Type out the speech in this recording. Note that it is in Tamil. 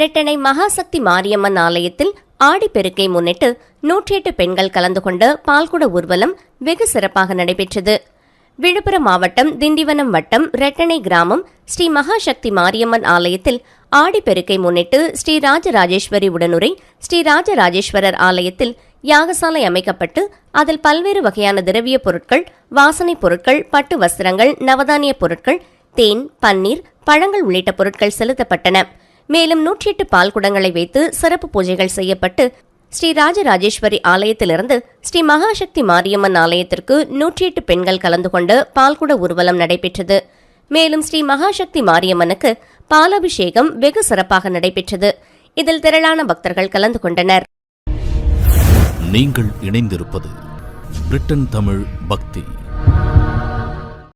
இரட்டனை மகாசக்தி மாரியம்மன் ஆலயத்தில் ஆடிப்பெருக்கை முன்னிட்டு நூற்றி எட்டு பெண்கள் கலந்து கொண்ட பால்குட ஊர்வலம் வெகு சிறப்பாக நடைபெற்றது. விழுப்புரம் மாவட்டம் திண்டிவனம் வட்டம் இரட்டனை கிராமம் ஸ்ரீ மகாசக்தி மாரியம்மன் ஆலயத்தில் ஆடிப்பெருக்கை முன்னிட்டு ஸ்ரீ ராஜராஜேஸ்வரி உடனுரை ஸ்ரீ ராஜராஜேஸ்வரர் ஆலயத்தில் யாகசாலை அமைக்கப்பட்டு அதில் பல்வேறு வகையான திரவிய பொருட்கள் வாசனைப் பொருட்கள் பட்டு வஸ்திரங்கள் நவதானிய பொருட்கள் தேன் பன்னீர் பழங்கள் உள்ளிட்ட பொருட்கள் செலுத்தப்பட்டன. மேலும் நூற்றி எட்டு பால்குடங்களை வைத்து சிறப்பு பூஜைகள் செய்யப்பட்டு ஸ்ரீ ராஜராஜேஸ்வரி ஆலயத்திலிருந்து ஸ்ரீ மகாசக்தி மாரியம்மன் ஆலயத்திற்கு நூற்றி எட்டு பெண்கள் கலந்து கொண்டு பால்குட ஊர்வலம் நடைபெற்றது. மேலும் ஸ்ரீ மகாசக்தி மாரியம்மனுக்கு பாலாபிஷேகம் வெகு சிறப்பாக நடைபெற்றது. இதில் திரளான பக்தர்கள் கலந்து கொண்டனர். நீங்கள் இணைந்திருப்பது பிரிட்டன் தமிழ் பக்தி.